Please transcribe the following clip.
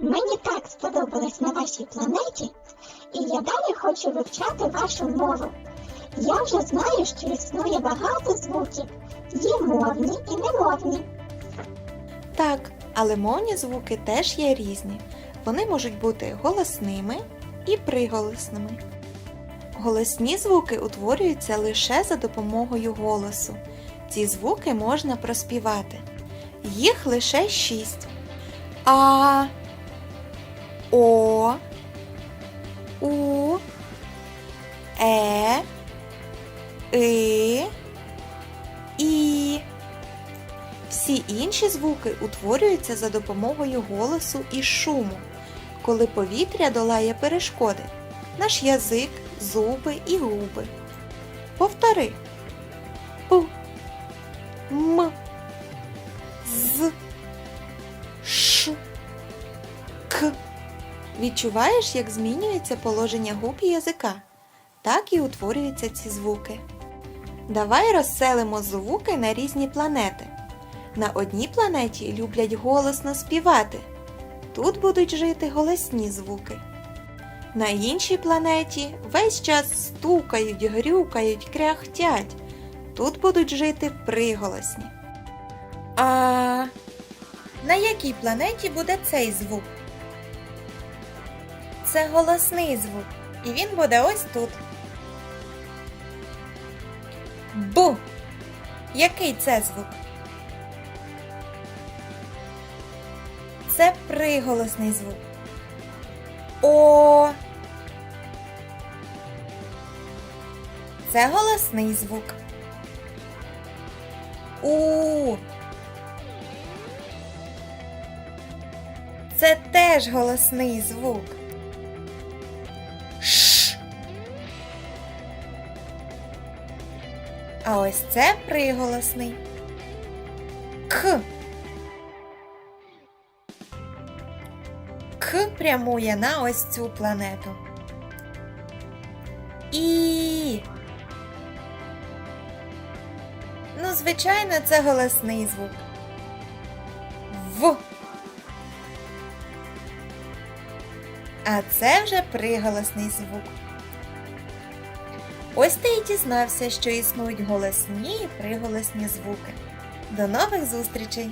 Мені так сподобалось на вашій планеті, і я далі хочу вивчати вашу мову. Я вже знаю, що існує багато звуків. Є мовні і немовні. Так, але мовні звуки теж є різні. Вони можуть бути голосними і приголосними. Голосні звуки утворюються лише за допомогою голосу. Ці звуки можна проспівати. Їх лише шість. А, О, У, Е, И, І. Всі інші звуки утворюються за допомогою голосу і шуму, коли повітря долає перешкоди, наш язик, зуби і губи. Повтори. П, Відчуваєш, як змінюється положення губ і язика. Так і утворюються ці звуки. Давай розселимо звуки на різні планети. На одній планеті люблять голосно співати. Тут будуть жити голосні звуки. На іншій планеті весь час стукають, грюкають, кряхтять. Тут будуть жити приголосні. А на якій планеті буде цей звук? Це голосний звук, і він буде ось тут. Бу. Який це звук? Це приголосний звук. О. Це голосний звук. У. Це теж голосний звук. А ось це приголосний. К. К прямує на ось цю планету. І. Ну, звичайно, це голосний звук. В. А це вже приголосний звук. Ось ти і дізнався, що існують голосні і приголосні звуки. До нових зустрічей!